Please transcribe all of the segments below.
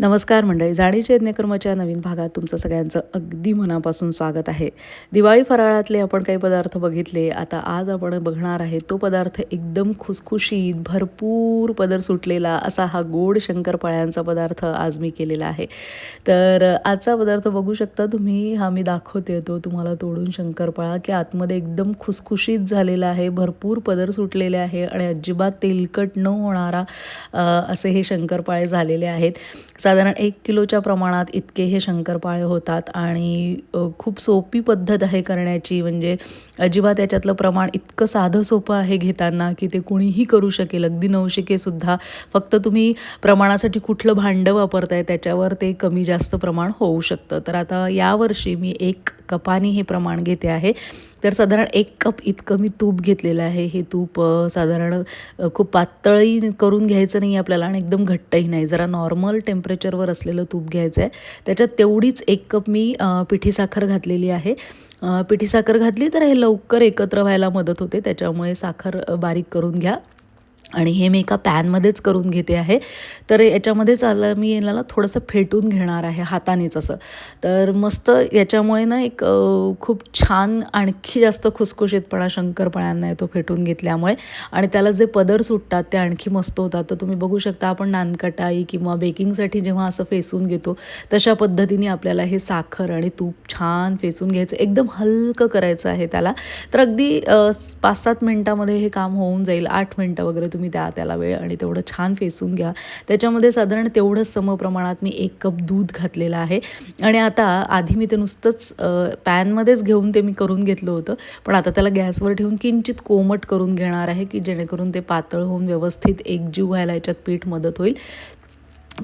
नमस्कार मंडळी जाणीचे यज्ञकर्माच्या नवीन भागात तुमचं सगळ्यांचं अगदी मनापासून स्वागत आहे. दिवाळी फराळातले आपण काही पदार्थ बघितले आता आज आपण बघणार आहे तो पदार्थ एकदम खुसखुशीत भरपूर पदर सुटलेला असा हा गोड शंकरपाळ्यांचा पदार्थ आज मी केलेला आहे. तर आजचा पदार्थ बघू शकता तुम्ही हा मी दाखवते तो तुम्हाला तोडून शंकरपाळा की आतमध्ये एकदम खुसखुशीत झालेला आहे भरपूर पदर सुटलेले आहे आणि अजिबात तेलकट न होणारा असे हे शंकरपाळे झालेले आहेत. साधारण एक किलोच्या प्रमाणात इतके हे शंकरपाळे होतात आणि खूप सोपी पद्धत आहे करण्याची. म्हणजे अजिबात याच्यातलं प्रमाण इतकं साधं सोपं आहे घेताना की ते कुणीही करू शकेल. अगदी नवशिकेसुद्धा फक्त तुम्ही प्रमाणासाठी कुठलं भांडं वापरताय त्याच्यावर ते कमी जास्त प्रमाण होऊ शकतं. तर आता यावर्षी मी एक कपानी हे प्रमाण घेते आहे. तर साधारण एक कप इतकं मी तूप घेतलेलं आहे. हे तूप साधारण खूप पातळी करून घ्यायचं नाही आपल्याला आणि एकदम घट्टही नाही. जरा नॉर्मल टेम्परेचरवर असलेलं तूप घ्यायचं आहे त्याच्यात तेवढीच एक कप मी पिठीसाखर पिठी साखर घातलेली आहे. पिठी साखर घातली तर हे लवकर एकत्र व्हायला मदत होते. त्याच्यामुळे साखर बारीक करून घ्या. आणि हे मी एका पॅनमध्येच करून घेते आहे. तर याच्यामध्येच आलं मी याला थोडंसं फेटून घेणार आहे हातानेच असं. तर मस्त याच्यामुळे ना एक खूप छान आणखी जास्त खुसखुशीतपणा शंकरपणांना येतो फेटून घेतल्यामुळे. आणि त्याला जे पदर सुटतात ते आणखी मस्त होतात. तर तुम्ही बघू शकता आपण नानकटाई किंवा बेकिंगसाठी जेव्हा असं फेसून घेतो तशा पद्धतीने आपल्याला हे साखर आणि तूप छान फेसून घ्यायचं. एकदम हलकं करायचं आहे त्याला. तर अगदी पाच सात मिनटामध्ये हे काम होऊन जाईल. आठ मिनटं वगैरे तुम्ही द्या त्याला वेळ आणि तेवढं छान फेसून घ्या. त्याच्यामध्ये साधारण तेवढंच समप्रमाणात मी एक कप दूध घातलेलं आहे. आणि आता आधी मी ते नुसतंच पॅनमध्येच घेऊन ते मी करून घेतलं होतं. पण आता त्याला गॅसवर ठेवून किंचित कोमट करून घेणार आहे की जेणेकरून ते पातळ होऊन व्यवस्थित एकजीव व्हायला याच्यात पीठ मदत होईल.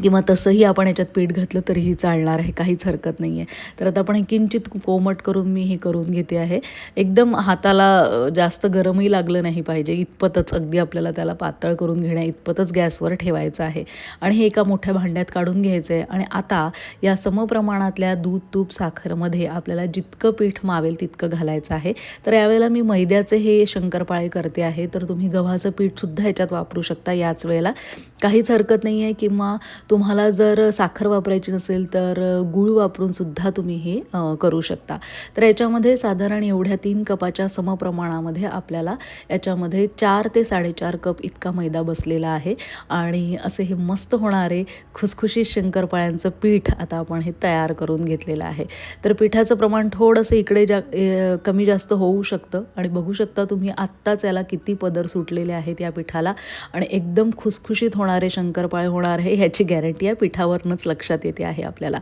किंवा तसंही आपण याच्यात पीठ घातलं तरीही चालणार आहे काहीच हरकत नाही आहे तर आता आपण हे किंचित कोमट करून मी हे करून घेते आहे. एकदम हाताला जास्त गरमही लागलं नाही पाहिजे. इतपतच अगदी आपल्याला त्याला पातळ करून घेण्या इतपतच गॅसवर ठेवायचं आहे. आणि हे एका मोठ्या भांड्यात काढून घ्यायचं आहे आणि आता या समप्रमाणातल्या दूध तूप साखरमध्ये आपल्याला जितकं पीठ मावेल तितकं घालायचं आहे. तर यावेळेला मी मैद्याचे हे शंकरपाळे करते आहे. तर तुम्ही गव्हाचं पीठसुद्धा ह्याच्यात वापरू शकता. याच वेळेला काहीच हरकत नाही आहे किंवा तुम्हाला जर साखर वापरायची नसेल तर गूळ वापरून सुद्धा तुम्ही हे करू शकता. तर याच्यामध्ये साधारण एवढ्या तीन कपाच्या समप्रमाणामध्ये आपल्याला याच्यामध्ये चार ते साडेचार कप इतका मैदा बसलेला आहे. आणि असे हे मस्त होणारे खुसखुशीत शंकरपाळ्यांचं पीठ आता आपण हे तयार करून घेतलेलं आहे. तर पिठाचं प्रमाण थोडंसं इकडे जा कमी जास्त होऊ शकतं. आणि बघू शकता तुम्ही आत्ताच याला किती पदर सुटलेले आहेत या पिठाला. आणि एकदम खुसखुशीत होणारे शंकरपाळे होणार आहे ह्याची गॅरंटी आहे पिठावरूनच लक्षात येते आहे आपल्याला.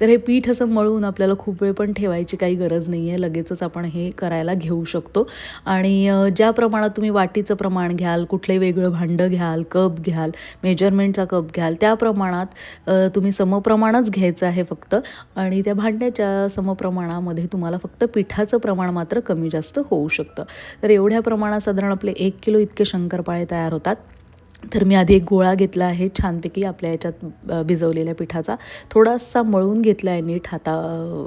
तर हे पीठ असं मळून आपल्याला खूप वेळ पण ठेवायची काही गरज नाही आहे लगेचच आपण हे करायला घेऊ शकतो. आणि ज्या प्रमाणात तुम्ही वाटीचं प्रमाण घ्याल कुठले वेगळं भांडं घ्याल कप घ्याल मेजरमेंटचा कप घ्याल त्या प्रमाणात तुम्ही समप्रमाणच घ्यायचं आहे फक्त. आणि त्या भांड्याच्या समप्रमाणामध्ये तुम्हाला फक्त पिठाचं प्रमाण मात्र कमी जास्त होऊ शकतं. तर एवढ्या प्रमाणात साधारण आपले एक किलो इतके शंकरपाळे तयार होतात. तर मी आधी एक गोळा घेतला आहे छानपैकी आपल्या याच्यात भिजवलेल्या पिठाचा. थोडासा मळून घेतला आहे नीट हाता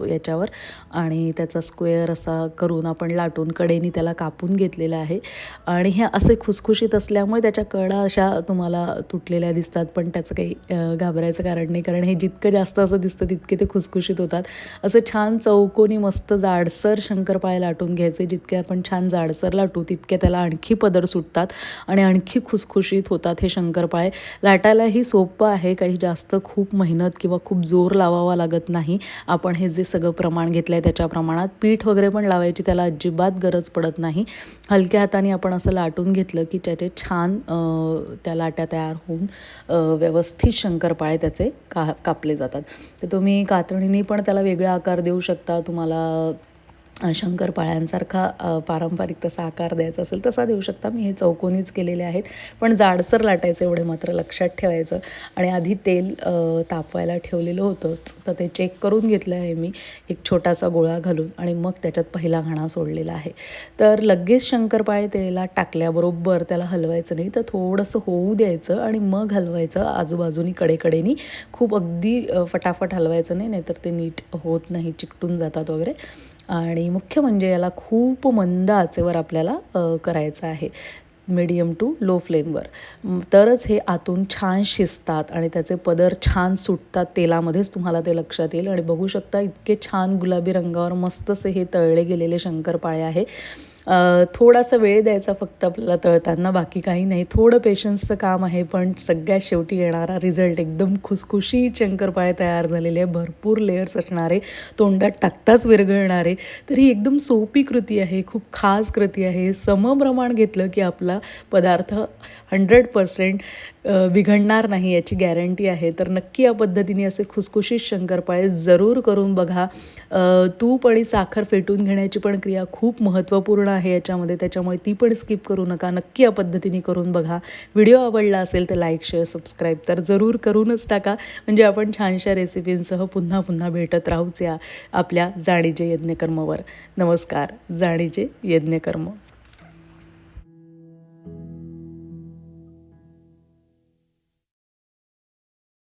याच्यावर आणि त्याचा स्क्वेअर असा करून आपण लाटून कडेनी त्याला कापून घेतलेला आहे. आणि हे असे खुसखुशीत असल्यामुळे त्याच्या कडा अशा तुम्हाला तुटलेल्या दिसतात पण त्याचं काही घाबरायचं कारण नाही. कारण हे जितकं जास्त असं दिसतं तितके ते खुसखुशीत होतात. असं छान चौकोनी मस्त जाडसर शंकरपाळे लाटून घ्यायचे. जितके आपण छान जाडसर लाटू तितके त्याला आणखी पदर सुटतात आणि आणखी खुसखुशीत होतात. हे शंकरपाळे. लाटायलाही सोपं आहे काही जास्त खूप मेहनत किंवा खूप जोर लावावा लागत नाही. आपण हे जे सगळं प्रमाण घेतलं आहे त्याच्या प्रमाणात पीठ वगैरे पण लावायची त्याला अजिबात गरज पडत नाही. हलक्या हाताने आपण असं लाटून घेतलं की त्याचे छान त्या लाट्या तयार होऊन व्यवस्थित शंकरपाळे त्याचे का कापले जातात. तर तुम्ही कातणीने पण त्याला वेगळा आकार देऊ शकता. तुम्हाला शंकरपाळ्यांसारखा पारंपरिक तसा आकार द्यायचा असेल तसा देऊ शकता. मी हे चौकोनीच केलेले आहेत. पण जाडसर लाटायचं एवढे मात्र लक्षात ठेवायचं. आणि आधी तेल तापवायला ठेवलेलं होतंच. तर ते चेक करून घेतलं आहे मी. एक छोटासा गोळा घालून आणि मग त्याच्यात पहिला घाणा सोडलेला आहे. तर लगेच शंकरपाळे तेला टाकल्याबरोबर त्याला हलवायचं नाही. तर थोडंसं होऊ द्यायचं आणि मग हलवायचं. आजूबाजूनी कडेकडेनी खूप अगदी फटाफट हलवायचं नाही. नाहीतर ते नीट होत नाही. चिकटून जातात वगैरे. आणि मुख्य म्हणजे याला खूप मंद आचेवर आपल्याला करायचं आहे. मिडियम टू लो फ्लेमवर. तरच हे आतून छान शिजतात आणि त्याचे पदर छान सुटतात तेलामध्येच तुम्हाला ते लक्षात येईल. आणि बघू शकता इतके छान गुलाबी रंगावर मस्तसे हे तळले गेलेले शंकरपाळे आहे. थोडासा वेळ द्यायचा फक्त आपल्याला तळताना बाकी काही नाही. थोडं पेशन्सचं काम आहे पण सगळ्यात शेवटी येणारा रिझल्ट एकदम खुसखुशीत शंकरपाळे तयार झालेले आहे. भरपूर लेयर्स असणारे तोंडात टाकताच विरघळणारे. तर ही एकदम सोपी कृती आहे खूप खास कृती आहे. समप्रमाण घेतलं की आपला पदार्थ हंड्रेड पर्सेंट बिघडणार नाही याची गॅरंटी आहे. तर नक्की या पद्धतीने असे खुसखुशीत शंकरपाळे जरूर करून बघा. तूप आणि साखर फेटून घेण्याची पण क्रिया खूप महत्त्वपूर्ण आहे याच्यामध्ये. त्याच्यामुळे ती पण स्किप करू नका. नक्की या पद्धतीने करून बघा. व्हिडिओ आवडला असेल तर लाईक शेअर सबस्क्राईब तर जरूर करूनच टाका. म्हणजे आपण छानशा रेसिपींसह पुन्हा पुन्हा भेटत राहूच या आपल्या जाणीजे यज्ञकर्मवर. नमस्कार. जाणीजे यज्ञकर्म.